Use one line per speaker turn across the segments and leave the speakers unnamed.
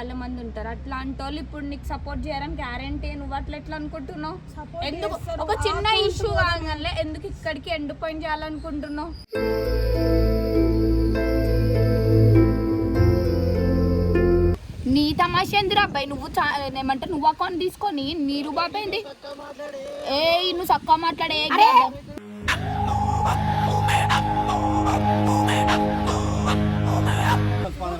చాలా మంది ఉంటారు. అట్లాంటి వాళ్ళు ఇప్పుడు నీకు సపోర్ట్ చేయడానికి గ్యారంటీ నువ్వు అట్లా ఎట్లా అనుకుంటున్నావు? ఎందుకు. ఒక చిన్న ఇష్యూ కాగానే ఎందుకు ఇక్కడికి ఎండ్ పాయింట్ చేయాలనుకుంటున్నావు? నీ తమాషా ఎందురా అబ్బాయి? నువ్వు చా- ఏమంటే నువ్వు అకౌంట్ తీసుకొని నీ రూబాబైంది ఏ నువ్వు చక్కగా మాట్లాడే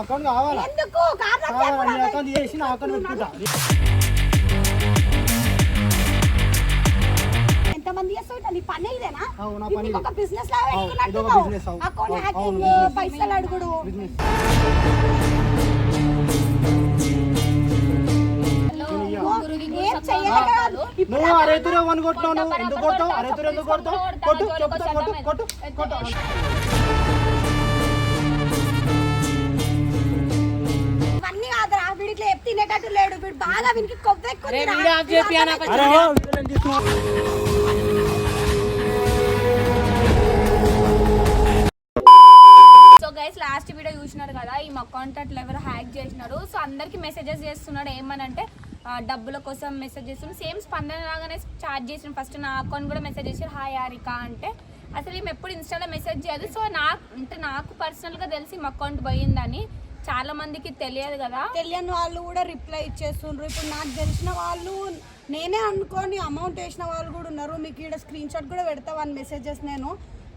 అకౌంట్
కావాలా?
ఎందుకు? కారణం
కావాలా? నీ? అకౌంట్ చేసి నా అకౌంట్ పెట్టుకుంటా.
ఎంతమంది చేస్తావు నీ పని ఇదేనా?
అవును, పని
ఒక. బిజినెస్ లాగా. Account hacking. పైసలు అడుగుడు.
నువ్వు అరేతురే వన్ కొట్టావు నువ్వు ఎందుకు కొట్టావు అరేతురే ఎందుకు కొడతావు? కొట్టు చెప్తా కొట్టు కొట్టు కొట్టు.
వీడికి లేపు తినేటట్టు లేడు. వీడు బాగా వీనికి.
సో గైస్ లాస్ట్ వీడియో చూసినారు కదా ఈ అకౌంట్ అట్లా ఎవరు హ్యాక్ చేసినారు. సో అందరికి మెసేజెస్ చేస్తున్నాడు. ఏమనంటే డబ్బుల కోసం మెసేజ్ చేస్తున్నాడు. సేమ్ స్పందన లాగానే చార్జ్ చేసిన ఫస్ట్ నా అకౌంట్ కూడా మెసేజ్ చేసి హాయ్ హారిక అంటే అసలు ఈమె ఎప్పుడు ఇన్స్టాలో మెసేజ్ చేయదు. సో నాకు అంటే నాకు పర్సనల్గా తెలిసి మా అకౌంట్ పోయిందని చాలా మందికి తెలియదు కదా?
తెలియని వాళ్ళు కూడా రిప్లై ఇచ్చేస్తుండ్రు. ఇప్పుడు నాకు తెలిసిన వాళ్ళు నేనే అనుకోని అమౌంట్ వేసిన వాళ్ళు కూడా ఉన్నారు. మీకు ఇక్కడ స్క్రీన్ షాట్ కూడా పెడతా మెసేజెస్ నేను.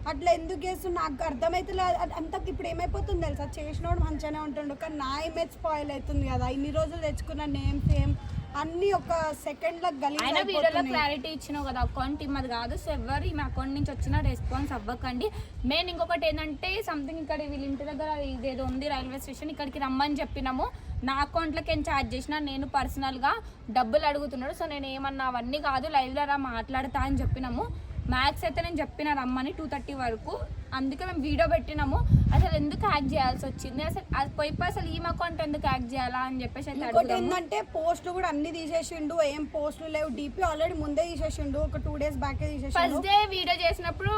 అట్లా ఎందుకు చేస్తున్నా? నాకు అర్థమైతే అంత ఇప్పుడు ఏమైపోతుంది తెలుసా? చేసినోడు మంచిగానే ఉంటుండు కానీ నా ఇమేజ్ స్పాయిల్ అవుతుంది కదా. ఇన్ని రోజులు తెచ్చుకున్న నేమ్ ఫేమ్ అన్ని ఒక సెకండ్లో
ఆయన వీడియోలో. క్లారిటీ ఇచ్చినావు కదా అకౌంట్ అది కాదు. సో ఎవరు ఈ అకౌంట్ నుంచి వచ్చిన రెస్పాన్స్ అవ్వకండి. మెయిన్ ఇంకొకటి ఏంటంటే సంథింగ్ ఇక్కడ వీళ్ళ ఇంటి దగ్గర ఇదేదో ఉంది రైల్వే స్టేషన్ ఇక్కడికి రమ్మని చెప్పినాము. నా అకౌంట్లోకి ఏం ఛార్జ్ చేసిన నేను పర్సనల్గా డబ్బులు అడుగుతున్నాడు. సో నేను ఏమన్నా అవన్నీ కాదు లైవ్లో రా మాట్లాడతా అని చెప్పినాము. మ్యాథ్స్ అయితే నేను చెప్పిన రమ్మని టూ థర్టీ వరకు. అందుకే మేము వీడియో పెట్టినాము. అసలు ఎందుకు హ్యాక్ చేయాల్సి వచ్చింది? అసలు అది పోయి అసలు ఈ అకౌంట్ ఎందుకు హ్యాక్ చేయాలా అని చెప్పేసి
ఇంకోటి ఏంటంటే పోస్టులు కూడా అన్ని తీసేసిండు. ఏం పోస్టులు లేవు. డీపీ ఆల్రెడీ ముందే తీసేసిండు. ఒక టూ డేస్ బ్యాకే తీసేసిండు.
ఫస్ట్ డే వీడియో చేసినప్పుడు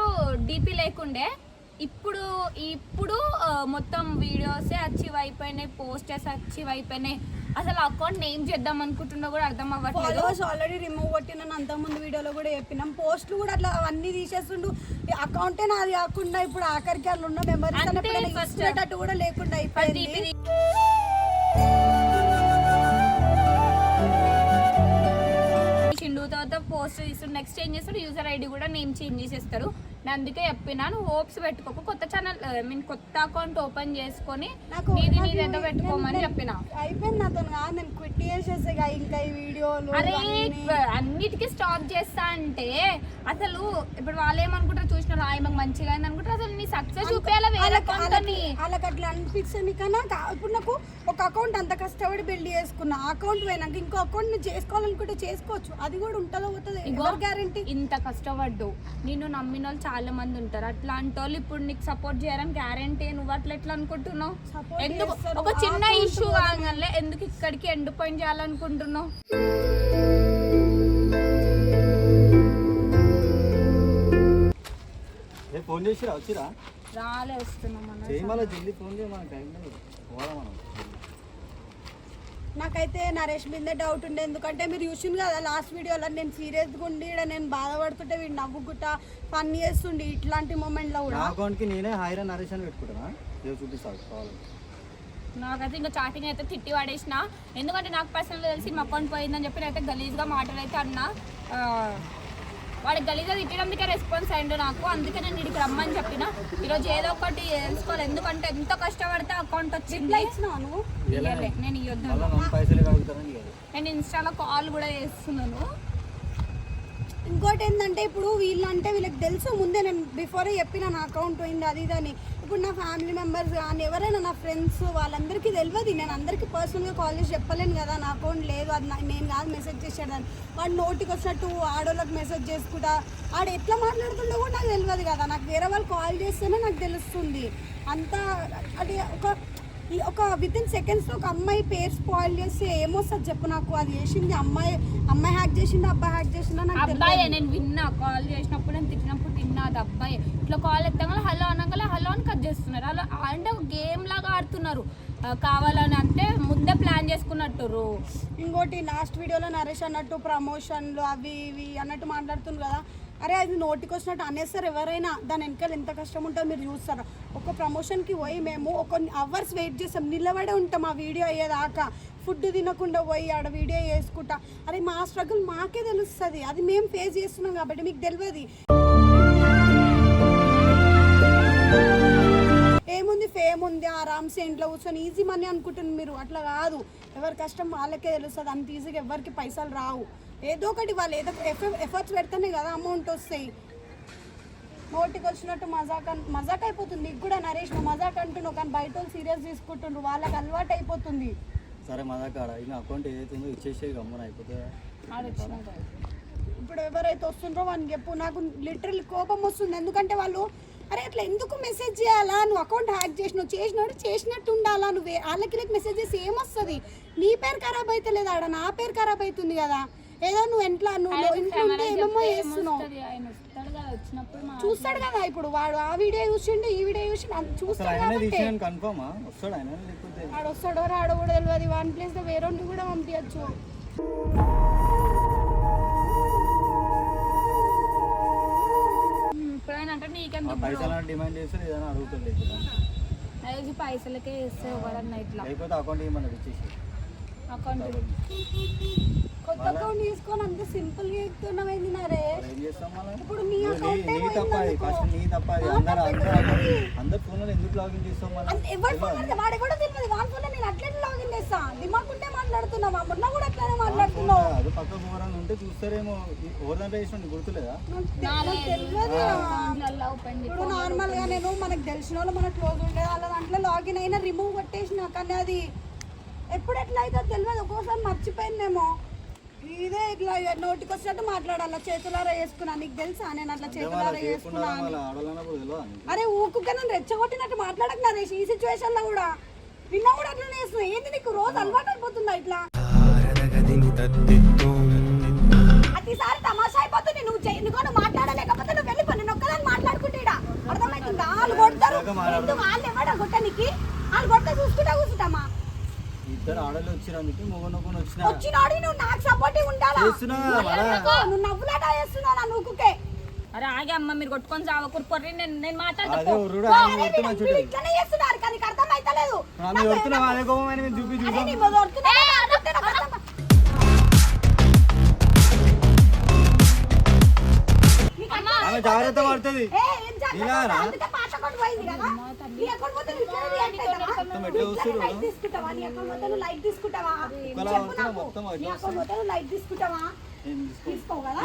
డిపి లేకుండే. ఇప్పుడు ఇప్పుడు మొత్తం వీడియోస్ అచీవ్ అయిపోయినాయి పోస్టర్స్ అచీవ్ అయిపోయినాయి. అసలు అకౌంట్ నేమ్ చేద్దాం అనుకుంటున్నా కూడా అర్థం అవ్వట్లేదు.
ఆల్రెడీ రిమూవ్ కొట్టిన అంత ముందు వీడియోలో కూడా చెప్పినాం. పోస్టులు కూడా అట్లా అవన్నీ తీసేస్తుండు. అకౌంటే నాది కాకుండా ఇప్పుడు ఆఖరికి వాళ్ళు ఉన్న. ఇచ్చేటట్టు కూడా లేకుండా అయిపోయింది.
తర్వాత పోస్ట్ తీస్తుండు నెక్స్ట్ ఏం చేస్తాడు? యూజర్ ఐడి కూడా నేమ్ చేంజ్ చేసేస్తారు నేను అందుకే చెప్పినా నువ్వు హోప్స్ పెట్టుకోకు. కొత్త ఛానల్ ఐ మీన్ కొత్త అకౌంట్ ఓపెన్ చేసుకొని
నాకు
నీది నీది ఎంత పెట్టుకోమని చెప్పిన.
అయిపోయింది నాతో కాదు నేను క్విట్ చేసేసి ఇక ఈ వీడియోలు
అరే. అన్నిటికీ స్టాప్ చేస్తా అంటే అసలు ఇప్పుడు వాళ్ళు ఏమనుకుంటారు చూసిన ఆయన మంచిగా అయింది అనుకుంటారు అసలు నీ సక్సెస్ చూపించాలా వేరే
వాళ్ళకి- అట్లా అనిపిస్తుంది కన్నా కా- ఇప్పుడు నాకు ఒక అకౌంట్ అంత కష్టపడి బిల్డ్ చేసుకున్నా అకౌంట్ పోయినాక ఇంకో అకౌంట్ని చేసుకోవాలనుకుంటే చేసుకోవచ్చు. అది కూడా ఉంటుందో పోతుంది గ్యారంటీ
ఇంత కష్టపడ్డు. నిన్ను నమ్మిన వాళ్ళు చాలా మంది ఉంటారు. అట్లాంటి వాళ్ళు ఇప్పుడు నీకు సపోర్ట్ చేయడానికి గ్యారంటీ నువ్వు అట్లా ఎట్లా అనుకుంటున్నావు? ఎందుకు. ఒక చిన్న ఇష్యూ కాగానే ఎందుకు ఇక్కడికి ఎండ్ పాయింట్ చేయాలనుకుంటున్నావు?
ఏ ఫోన్ చేసిరా? వచ్చిరా?
రాలే వస్తున్నాం
ఫోన్ చేయ మన టైం లేదు. పోదాం మనం.
నాకైతే నరేష్ మీదే డౌట్ ఉండే. ఎందుకంటే మీరు చూసింది కదా లాస్ట్ వీడియోలో నేను సీరియస్గా ఉండి ఈడ నేను బాధపడుతుంటే వీడు నవ్వుకుంటా ఫన్ చేస్తుండే ఇట్లాంటి మూమెంట్లో
నా
కూడా
అకౌంట్కి నేనే హైరా నరేష్ అని పెట్టుకుంటానా ఏదో చూపిస్తాను కావాలి
నాకైతే ఇంకా చాటింగ్ అయితే తిట్టి పడేసిన. ఎందుకంటే నాకు పర్సనల్ తెలిసి మా అకౌంట్ పోయిందని చెప్పి నేనైతే గలీజ్గా మాటలు అయితే అన్నా. ఆ, వాడు గలీజ్గా తిట్టడందుకే రెస్పాన్స్ అయ్యిండు నాకు. అందుకే నేను ఇక్కడికి రమ్మని చెప్పిన. ఈరోజు ఏదో ఒకటి తెలుసుకోవాలి ఎందుకంటే ఎంత కష్టపడితే అకౌంట్ వచ్చింది. నేను ఇవ్వద్దు నేను ఇన్స్టాలో కాల్ కూడా చేస్తున్నాను.
ఇంకోటి ఏంటంటే ఇప్పుడు వీళ్ళంటే వీళ్ళకి తెలుసు. ముందే నేను బిఫోరే చెప్పిన నా అకౌంట్ పోయింది అది ఇది అని. ఇప్పుడు నా ఫ్యామిలీ మెంబర్స్ కానీ ఎవరైనా నా ఫ్రెండ్స్ వాళ్ళందరికీ తెలియదు నేను అందరికీ పర్సనల్గా కాల్ చేసి చెప్పలేను కదా నా అకౌంట్ లేదు అది నేను కాదు మెసేజ్ చేసేదాన్ని. వాడు నోటికి వచ్చినట్టు ఆడోళ్ళకి మెసేజ్ చేసుకుంటా ఆడ ఎట్లా మాట్లాడుతుండో కూడా నాకు తెలియదు కదా. నాకు వేరే వాళ్ళు కాల్ చేస్తేనే నాకు తెలుస్తుంది. అంతా అది ఒక ఈ ఒక విత్ ఇన్ సెకండ్స్ ఒక అమ్మాయి పేరు స్పాయిల్ చేస్తే ఏమొస్తుంది చెప్పు నాకు? అది చేసింది అమ్మాయి అమ్మాయి హ్యాక్ చేసిందా అబ్బాయి హ్యాక్ చేసిందా నాకు
అబ్బాయి నేను విన్నా కాల్ చేసినప్పుడు నేను తిట్టినప్పుడు విన్నా అది అబ్బాయి. ఇట్లా కాల్ ఎత్తగానే హలో అనగానే హలో అని కట్ చేస్తున్నారు. అలా అంటే ఒక గేమ్ లాగా ఆడుతున్నారు. కావాలని అంటే ముందే ప్లాన్ చేసుకున్నట్టు
ఇంకోటి లాస్ట్ వీడియోలో నరేష్ అన్నట్టు ప్రమోషన్లు అవి ఇవి అన్నట్టు మాట్లాడుతుంది కదా. అరే అది నోటికి వచ్చినట్టు అనేస్తారు ఎవరైనా. దాని వెనకాల ఎంత కష్టం ఉంటుందో మీరు చూస్తారు. ఒక ప్రమోషన్కి పోయి మేము ఒక అవర్స్ వెయిట్ చేస్తాం. నిలబడే ఉంటాం ఆ వీడియో అయ్యేదాకా. ఫుడ్ తినకుండా పోయి ఆడ వీడియో చేసుకుంటా అరే మా స్ట్రగుల్ మాకే తెలుస్తుంది. అది మేము ఫేస్ చేస్తున్నాం కాబట్టి మీకు తెలియదు. ఏముంది ఫేమ్ ఉంది ఆరామ్సే ఇంట్లో కూర్చొని ఈజీ మనీ అనుకుంటుంది మీరు. అట్లా కాదు. ఎవరి కష్టం వాళ్ళకే తెలుస్తుంది. అంత ఈజీగా ఎవరికి పైసలు రావు. ఏదో ఒకటి వాళ్ళు ఏదో ఎఫర్ట్స్ పెడితేనే కదా అమౌంట్ వస్తాయి. నోటికి వచ్చినట్టు మజాక్ మజాక్ అయిపోతుంది. నీకు కూడా నరేష్ మజాక్ అంటున్నావు కానీ బయట వాళ్ళు సీరియస్ తీసుకుంటుండ్రు వాళ్ళకి అలవాటు అయిపోతుంది.
సరే మా దగ్గర ఈమె అకౌంట్ ఏదైతే ఉందో ఇచ్చేసే గమ్మున అయిపోతుంది
ఇప్పుడు ఎవరైతే వస్తుండ్రో వాళ్ళని చెప్పు. నాకు లిటరల్ కోపం వస్తుంది. ఎందుకంటే వాళ్ళు అరే అట్లా ఎందుకు మెసేజ్ చేయాలా? నువ్వు అకౌంట్ హ్యాక్ చేసినావు చేసినాడు చేసినట్టు ఉండాలా? నువ్వు వాళ్ళకి మెసేజ్ చేసి ఏమొస్తుంది? నీ పేరు ఖరాబ్ అయితే లేదా ఆడ? నా పేరు ఖరాబ్ అవుతుంది కదా. ఏదో నువ్వు ఇంట్లో నువ్వు ఇంట్లో ఉంటే ఏమేమో చేస్తున్నావు. చూస్తాడు కదా ఇప్పుడు వాడు. ఆ వీడియో చూసిండు ఈ వీడియో చూసిండు అది చూస్తాడు కాబట్టి.
వస్తాడు
వాడు వస్తాడో రాడో కూడా తెలియదు వన్ ప్లేస్ వేరే కూడా పంపించచ్చు.
నీకెందుకు
పైసలు డిమాండ్ చేస్తారు ఏదైనా అడుగుతుంది
అది పైసలకే ఇస్తే ఎవరన్నా ఇట్లా.
లేకపోతే అకౌంట్ ఇవ్వమని ఇచ్చేసి
అకౌంట్.
కొత్త అకౌంట్ తీసుకొని అంత సింపుల్గా ఎక్కుతున్నావు ఏంది నరే ఇప్పుడు నీ అకౌంట్
నీ ఫస్ట్ నీ అందరు అందరు ఎందుకు లాగిన్ చేస్తాం మళ్ళీ
ఎవరి ఫోన్ అంటే వాడు కూడా తెలియదు. వాడి ఫోన్ నేను అట్లనే లాగిన్ చేస్తా. దిమాగ్ ఉంటే మాట్లాడుతున్నావా? మొన్న కూడా అట్లనే మాట్లాడుతున్నావు.
అది పక్క ఉంటే చూస్తారేమో. ఓవర్ దాంట్లో గుర్తులేదా?
ఇప్పుడు నార్మల్గా నేను మనకు తెలిసిన వాళ్ళు మన క్లోజ్ ఉండే వాళ్ళ దాంట్లో లాగిన్ అయినా రిమూవ్ కొట్టేసిన కానీ అది ఎప్పుడు ఎట్లా అవుతుందో తెలియదు. ఒక్కోసారి మర్చిపోయిందేమో. ఇదే ఇట్లా నోటికి వచ్చినట్టు మాట్లాడాలి? చేతులారా వేసుకున్నా. నీకు తెలుసా? నేను అట్లా చేతులారా వేసుకున్నా అని? అరే ఊకుగా నన్ను రెచ్చగొట్టినట్టు మాట్లాడకు నరేష్. ఈ సిచ్యువేషన్లో కూడా. నిన్న కూడా అట్లనే చేస్తున్నా ఏంది నీకు? రోజు అలవాటు అయిపోతుందా ఇట్లా? ప్రతిసారి తమాషా అయిపోతుంది. నువ్వు నువ్వు మాట్లాడలేకపోతే నువ్వు వెళ్ళిపో. నేను ఒక్కదాన్ని మాట్లాడుకుంటే ఈడ. అర్థమవుతుందా వాళ్ళు కొడతారు. ఎందుకు? వాళ్ళు ఎవడ కొట్టనికి? వాళ్ళు కొడితే చూసుకుంటా కూర్చుంటామా
ఇద్దరు ఆడలు వచ్చినందుకు మొగనొక్కని వచ్చిన.
వచ్చినాడు నువ్వు నాకు సపోర్టివ్ ఉండాలా?
చేస్తున్నా
నువ్వు నవ్వులాట చేస్తున్నావు నా నువ్వుకే
అరే ఆగే అమ్మ మీరు కొట్టుకొని పొర్రి నేను నేను మాట్లాడతా
ఇట్లనే చేస్తున్నారు కానీ నీకు అర్థమైతలేదు.
ఆమె కొడుతున్నా అదే కోపం అని మేము చూపి
అరే
చూసాం
నీ మొదలు కొడుతున్నా కదా, అంటే నాకు అర్థం- నీకు అర్థం-
ఆమె జాగ్రత్త పడుతుంది.
కదా? నీ అకౌంట్ పోతే నువ్వు ఇట్లనే react అవుతావా?
మొత్తం ఎట్లా వస్తుర్రు?
లైట్ తీసుకుంటావా? నీ అకౌంట్ నువ్వు లైట్ తీసుకుంటావా? చెప్పు నాకు.
మొత్తం
నీ
ఎట్లా
అకౌంట్ నువ్వు లైట్ తీసుకుంటావా?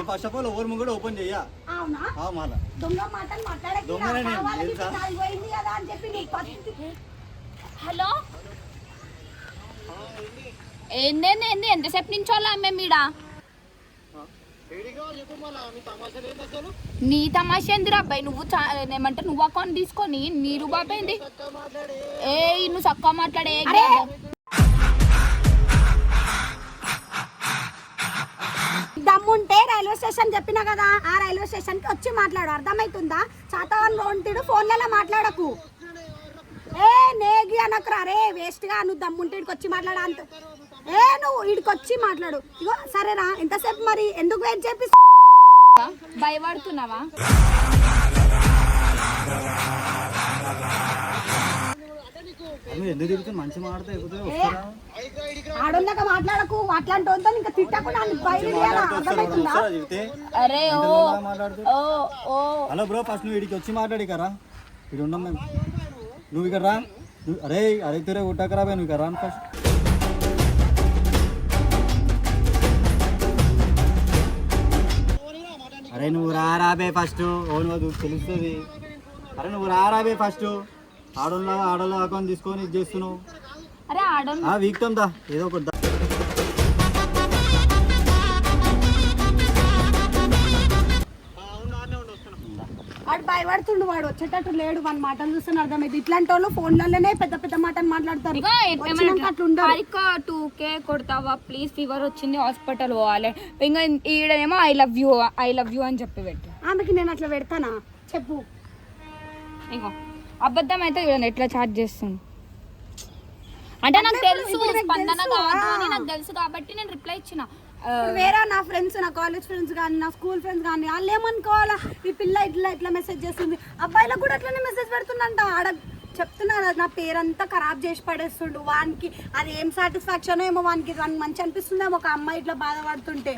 ఫస్ట్ ఆఫ్ ఆల్ ఓవర్ ముంగడు ఓపెన్ చెయ్యా
అవునా?
మళ్ళా
దొంగ మాటలు మాట్లాడకు.
దొంగనే నేను,
కావాలని
తెలుసా?
ఇప్పుడు నాది పోయింది కదా అని చెప్పి నువ్వు పత్తి-
హలో ఏందేంది ఏంది ఎంతసేపు నించోలా మేము ఈడ నీ తమాషా ఏందిరా అబ్బాయి? నువ్వు ఏమంటే నువ్వు అకౌంట్ తీసుకొని నీ రూబాబ్ ఏంది ఏ నువ్వు చక్కగా మాట్లాడే.
దమ్ముంటే రైల్వే స్టేషన్ చెప్పినా కదా ఆ రైల్వే స్టేషన్కి వచ్చి మాట్లాడు. అర్థమవుతుందా చాతవన్ రోంటిడు ఫోన్లలో మాట్లాడకు. ఏ నేగి అనకురా. రే వేస్ట్గా నువ్వు దమ్ముంటే వచ్చి మాట్లాడు అంత. ఏ నువ్వు ఇడికి వచ్చి మాట్లాడు. ఇగో సరేరా ఎంతసేపు మరి ఎందుకు వెయిట్ చేపి
భయపడుతున్నావా?
ఆడోళ్ళక మాట్లాడకు అట్లాంటి వాళ్ళతో ఇంకా తిట్టకుండా అర్థమవుతుందా?
అరే ఓ
ఇంతలో మాట్లాడుతూ?
ఓ ఓ.
హలో బ్రో ఫస్ట్ నువ్వు ఇడికి వచ్చి మాట్లాడి కరా ఇక్కడ ఉన్నాం మేము. నువ్వు ఇక్కడ రా. నువ్వు- అరే అరే తిరే ఉట్టకరా బే నువ్వు ఇక్కడ రా ఫస్ట్. అరే నువ్వు రా రాబే ఫస్ట్. ఓ నువ్వు తెలుస్తుంది. అరే నువ్వు రా రాబే ఫస్ట్. ఆడోళ్ళ ఆడోళ్ళ అకౌంట్ తీసుకొని ఇది చేస్తున్నావు.
అరే ఆడోన్
ఆ వీక్తం దా ఏదో ఒకటి
భయపడుతుండు వాడు. వచ్చేటట్టు లేడు వాడి మాటలు చూస్తే అర్థమైంది. ఇట్లాంటి వాళ్ళు ఫోన్లలోనే పెద్ద పెద్ద మాటలు మాట్లాడతారు.
టూ కే కొడతావా? ప్లీజ్ ఫీవర్ వచ్చింది హాస్పిటల్ పోవాలి. ఇంకా ఈడనేమో I love you I love you అని చెప్పి పెట్టు.
ఆమెకి నేను అట్లా పెడతానా? చెప్పు.
ఇగో అబద్ధం అయితే చూడండి ఎట్లా చార్జ్ చేస్తుంది. అంటే నాకు తెలుసు స్పందన కాదు. అని నాకు తెలుసు కాబట్టి నేను రిప్లై ఇచ్చిన.
వేరే నా ఫ్రెండ్స్ నా కాలేజ్ ఫ్రెండ్స్ కానీ నా స్కూల్ ఫ్రెండ్స్ కానీ వాళ్ళు ఏమనుకోవాలా? ఈ పిల్ల ఇట్లా ఇట్లా మెసేజ్ చేస్తుంది. అబ్బాయిలకు కూడా అట్లనే మెసేజ్ పెడుతుందంట. ఆడ చెప్తున్నారు నా పేరంతా ఖరాబ్ చేసి పడేస్తుండు. వానికి అది ఏం సాటిస్ఫాక్షన్ ఏమో వానికి వానికి మంచి అనిపిస్తుందేమో ఒక అమ్మాయి ఇట్లా బాధపడుతుంటే.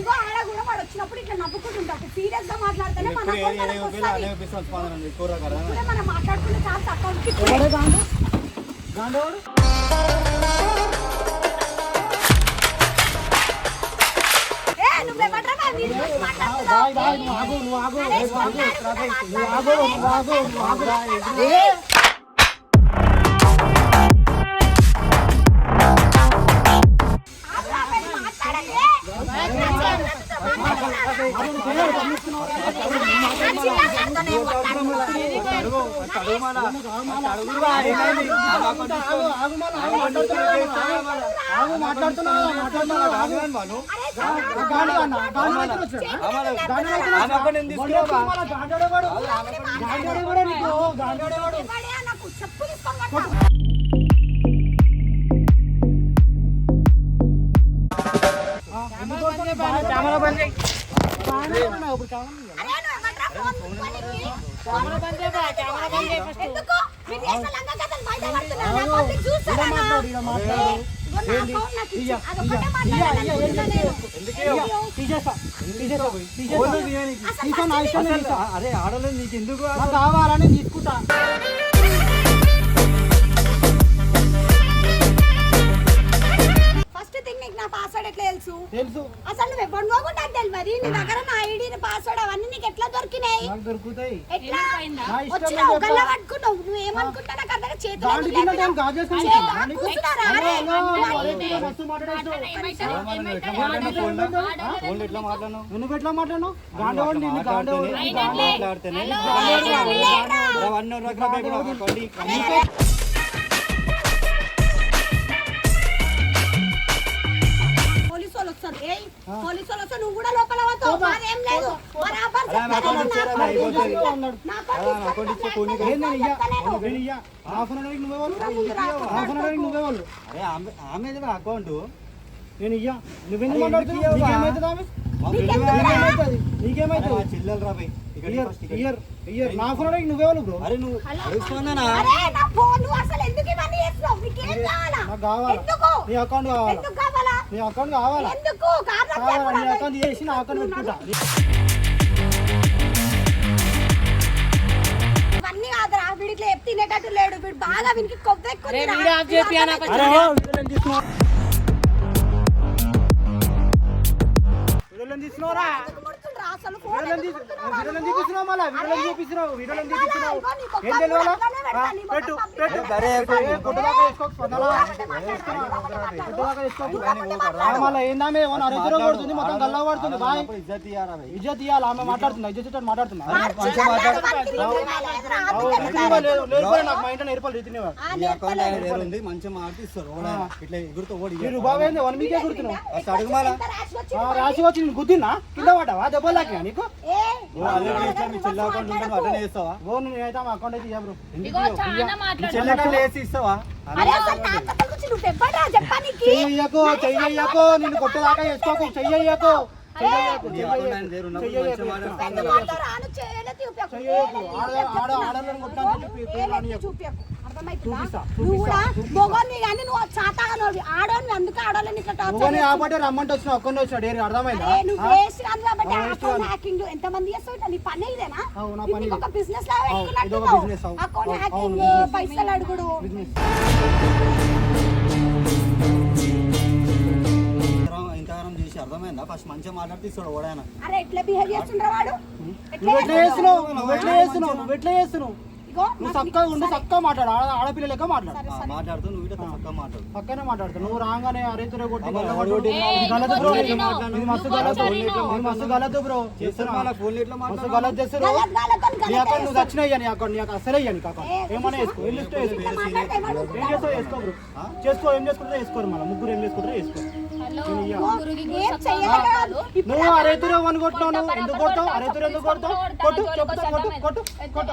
ఇగో ఆడ కూడా వాడు వచ్చినప్పుడు ఇట్లా నవ్వుకుంటుంటాడు సీరియస్గా మాట్లాడితేనే మనకు వస్తది. ఇప్పుడే మనం మాట్లాడుకునే ఛాన్స్ అకౌంట్ కి
ఎవడే గాండు గాండోడు
ఏ నువ్వెవడ్రా నా వీడియో చూసి మాట్లాడుతున్నావు?
బాయ్ బాయ్ నువ్వు ఆగు నువ్వు
చెప్పు?
బాగా కెమెరా బంద్ చేయి. బాగానే ఉన్నావు, ఇప్పుడు కెమెరా ఉంది కదా.
అరే నువ్వెవడ్రా ఫోన్
అరే ఆడలేదు నీకు ఎందుకు
కావాలని తీసుకుంటా.
తెలుసు.
తెలుసు.
అసలు నువ్వు ఎప్పుడు కూడా నాకు తెలియదు నీ దగ్గర నా ఐడి పాస్వర్డ్ అవన్నీ నీకు ఎట్లా దొరికినాయి?
నాకు దొరుకుతాయి.
ఎట్లా? వచ్చిన ఒకళ్ళ. పట్టుకున్నావు. నువ్వు ఏమనుకుంటా? నాకు. చేతులు ఎందుకు లేపినావు?
నేను?
కూర్చున్నారా? అరే,
మస్తు
ఎట్లా మాట్లాడినా ఫోన్లో ఫోన్లో ఎట్లా మాట్లాడినావు
నువ్వు ఎట్లా మాట్లాడినావు గాండవాడు నిన్ను గాండవాడు
మాట్లాడితేనే
పోలీసు వాళ్ళు వస్తారు నువ్వు కూడా లోపల పోతావు. మాదేం లేదు. బరాబర్
అరే, ఆమె అకౌంట్
నేను ఇయ్య? నువ్వే మాట్లాడుతున్నావు? నీకేమవుతుంది నీకేమవుతుంది
చిల్లలు రా? భయ్ ఇక్కడ
ఇయర్ నా ఫోన్ బ్రో.
అరే నువ్వు
నా ఫోన్ నువ్వు అసలు ఎందుకు ఇవన్నీ చేస్తున్నావు? నీకేం కావాలా?
నాకు కావాలా?
ఎందుకు?
నీ అకౌంట్ కావాలా?
ఎందుకు కావాలా?
నీ అకౌంట్ కావాలా?
ఎందుకు? కారణం
కావాలా?
చెప్పు
నీ
నాకు.
అకౌంట్ చేసి నా అకౌంట్ పెట్టుకుంటా.
ఇవన్నీ కాదురా వీడికి లేపు తినేటట్టు లేడు. వీడు బాగా వీనికి కొవ్వు ఎక్కువ
హో, వీడియోలను? చూపిస్తున్నావు మళ్ళా చూపిస్తున్నావు? చూపిస్తున్నావు ఏం తెలియాలా? పెట్టు. పెట్టు. మళ్ళా ఏందామే పడుతుంది మొత్తం గల్లా పడుతుంది బాయ్.
ఇజ్జత్
ఇవ్వాలి ఆమె. మాట్లాడుతున్నా ఇజ్జత్ మాట్లాడుతున్నా నాకు మా ఇంట్లో నేర్పాలి
మంచిగా మాట్లాడిస్తారు ఇట్లా ఎగురుతో ఓడి
వన్ వీకే గుర్తున్నావు రాసి వచ్చి గుద్దిన్నా కింద పడ్డావా దెబ్బలు తాకినా నీకు చెయ్యకు చెయ్యకు నిన్ను కొట్టేదాకా చెయ్యకు. చెయ్యకు. ఆడ ఆడ ఆడలను కొట్టాలని చెప్పి పేరు రానియకు.
నువ్వు కూడా మొగోని కానీ నువ్వు చాతాగా ఆడోని అందుకే ఆడోళ్ళని ఇట్లా టార్చర్
నువ్వని కాబట్టి రమ్మంటే వచ్చిన ఒక్కనే వచ్చినాడు ఏరి అర్థమైందా?
అరే నువ్వు? వేస్ట్ కాదు కాబట్టి అకౌంట్. హ్యాకింగ్ ఎంత మంది చేస్తావు ఇట్లా? నీ పని ఇదేనా?
అవును, నా
ఇది
పని
నీకు ఒక బిజినెస్ లాగా
అవును.
Account hacking. పైసలు అడుగుడు.
బిజినెస్
ఇంతగానం చేసి అర్థమైందా? ఫస్ట్ మంచిగా మాట్లాడితే ఇస్తాడు ఓడైనా
అరే ఎట్లా బిహేవ్ చేస్తుండ్రా వాడు?
ఎట్లా చేస్తున్నావు? నువ్వు ఎట్లా చేస్తున్నావు? నువ్వు ఎట్లా చేస్తున్నావు? నువ్వు చక్కగా ఉండు చక్కగా మాట్లాడు. ఆడ ఆడపిల్ల లెక్క మాట్లాడు.
మాట్లాడుతూ నువ్వు ఇట్లా చక్కగా మాట్లాడు.
పక్కనే మాట్లాడుతావు నువ్వు రాగానే అరే తురే కొట్టి గలదు బ్రో ఇది మస్తు గలదు ఇది మస్తు గలదు బ్రో.
చేస్తారు మళ్ళీ ఫోన్లో ఇట్లా
మస్తు
మాట్లాడు
గలదు చేస్తారు
గలత్ గలత్ అని
నీ అకౌంట్ నువ్వు దక్షిణ ఇయ్యని అకౌంట్ నీ అసలే ఇయ్యని అకౌంట్. ఏమన్నా వేసుకో ఏం చేస్తావు వేసుకో.
ఇట్లా మాట్లాడితే ఎవడు
ఏం చేస్తావు వేసుకో బ్రో. చేసుకో ఏం చేసుకుంటారో వేసుకోరు మళ్ళీ. ముగ్గురు ఏం చేసుకుంటారో వేసుకో నువ్వు అరేతురే వన్ కొట్టావు నువ్వు ఎందుకు కొడతావు? అరేతురే ఎందుకు కొడతావు? కొట్టు చెప్తా కొట్టు కొట్టు. కొట్టు.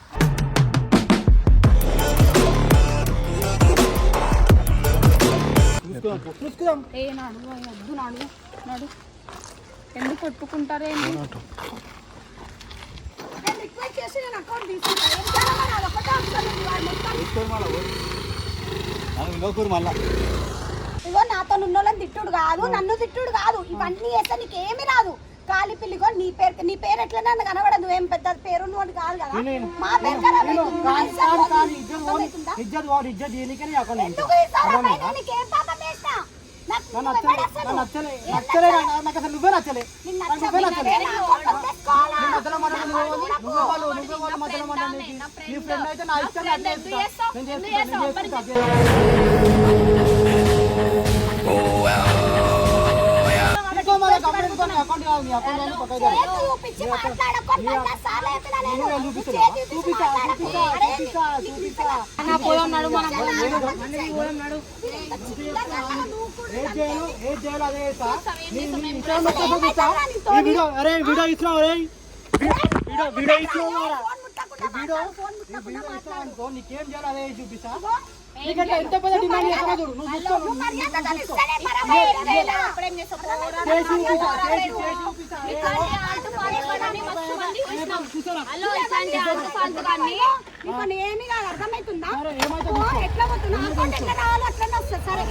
చూసుకుందాం
ఏ నాడు వద్దు నాడు నాడు. ఎందుకు కొట్టుకుంటారు
రిక్వెస్ట్ చేసి నేను అకౌంట్ ఇగో నాతో ఉన్నోళ్ళని తిట్టుడు కాదు నన్ను తిట్టుడు కాదు. ఇవన్నీ చేస్తే నీకు ఏమి రాదు. కాలి పిల్లిగో నీ పేరు నీ పేరు ఎట్లా నన్ను కనబడదు. ఏం పెద్ద పేరు ఉన్నోడు కాదు కదా. మా పేరు ఎందుకు ఇస్తారా? నీకు పాపం? నాకు
అసలు నువ్వే నచ్చలే నువ్వే నచ్చలే మధ్యలో వాళ్ళు నువ్వే వాళ్ళు మధ్యలో మాట్లాడు. నీ ఫ్రెండ్ అయితే నా ఇష్టం? నేను
ఎందుకు
చేసుకుంటా, నేను
చేస్తావు?
చేసుకుంటా. ఇంకో మళ్ళీ కంపెనీ ఇంకో నీ అకౌంట్ కాదు నీ అకౌంట్ చూపిస్తా. చూపిస్తా, చూపిస్తా, ఏం చేయాలో ఏం చేయాలో అదే వీడియో అరే వీడియో ఇస్తున్నావు అరే వీడియో వీడియో. ఇస్తావు అనుకో నీకేం చేయాలో అదే చూపిస్తా నీకంటే ఎంత పెద్ద డిమాండ్ చూడు నువ్వు
చేస్తావు?
చేసి చూపిస్తా చేసి చేసి చూపిస్తా
ఏమి కాదు అర్థమవుతుందా? ఎట్లా పోతున్నా అకౌంట్ ఎట్లా రావాలో అట్లనే వస్తుంది. సరే